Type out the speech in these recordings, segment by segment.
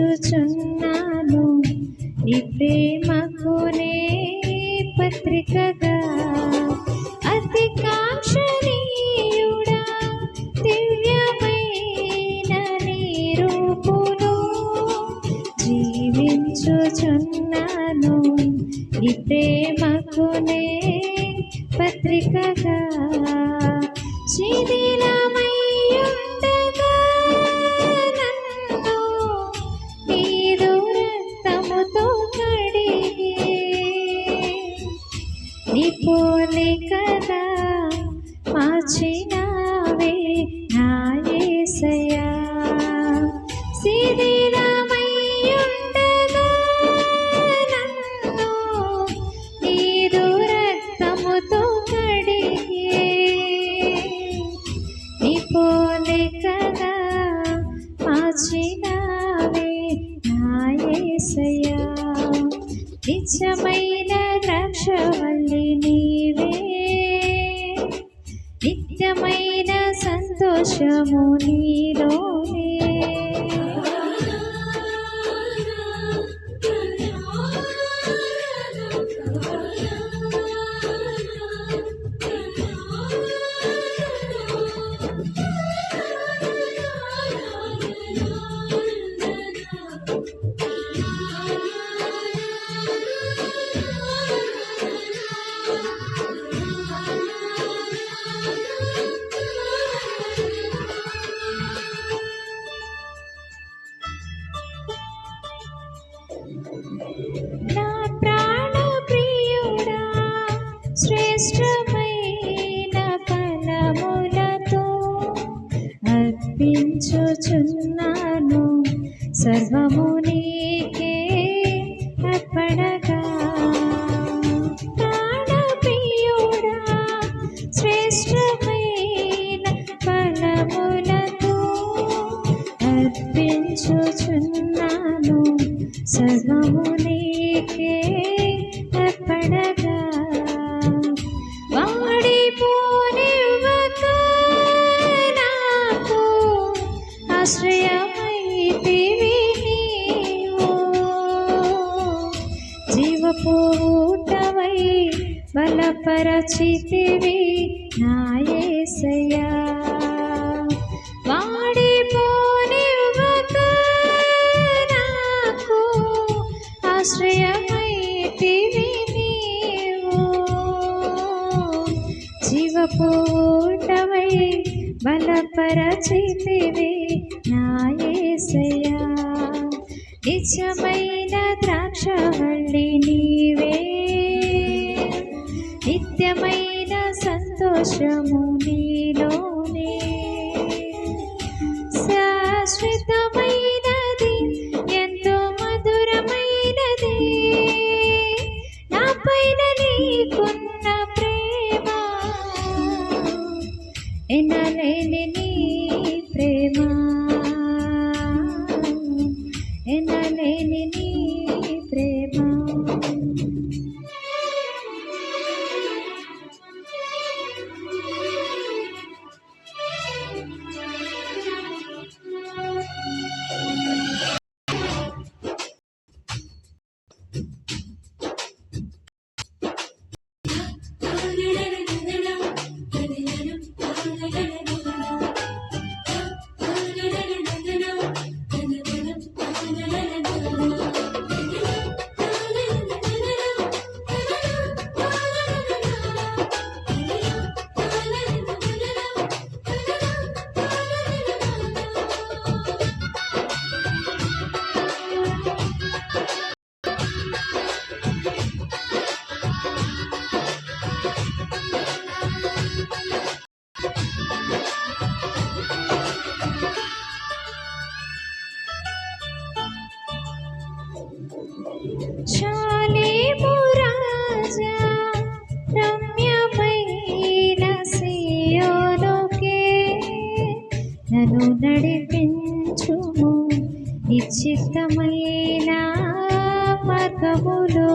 జీవించుచున్నాను నీ ప్రేమకు నే పత్రికగా. అతి కాంక్షణీయుడా దివ్యమైన నీ రూపులో జీవించుచున్నాను. నీ ప్రేమ నీ పోలికగా మార్చినావే నాయసయా యేసయ్యా నన్ను నీదు రక్తముతో కడి సంతోషము నీలోనే. నా బలపరచితివి నాయసయ్యా వాడిపోనివ్వక నాకు ఆశ్రయమైతివి నీవు. జీవపూటవై బలపరచితివి నాయసయ్యా నిజమైన సంతోషము నన్ను నడిపించుము నిశ్చితమైన మార్గములో.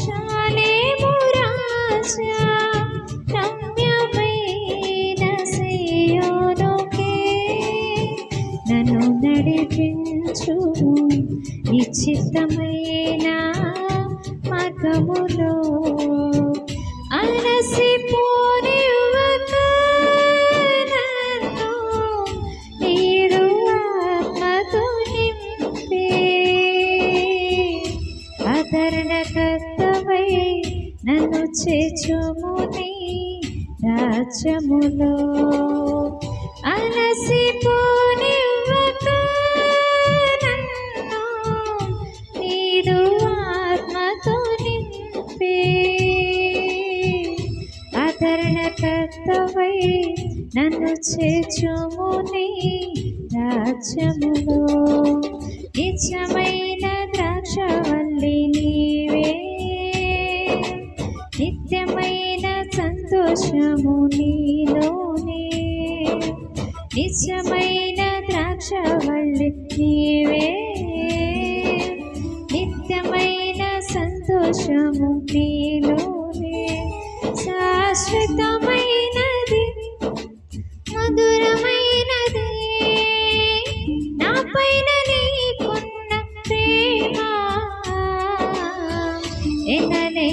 శాలేము రాజా రమ్యమైన సియోనుకే. నన్ను నడిపించుము చిత్తమైన మగములో అలసిపోనివ్వక నన్ను. నీరు ఆత్మతో నింపే ఆదరణకర్తవై నన్ను చేచుముని రాజ్యములో. అలసిపో నన్ను చేచుముని రాజ్యములో. నిజమైన ద్రాక్షవల్లి నీవే. నిత్యమైన సంతోషము నీలోనే. నిజమైన ద్రాక్షవల్లి నీవే. నిత్యమైన సంతోషము నీ এখানে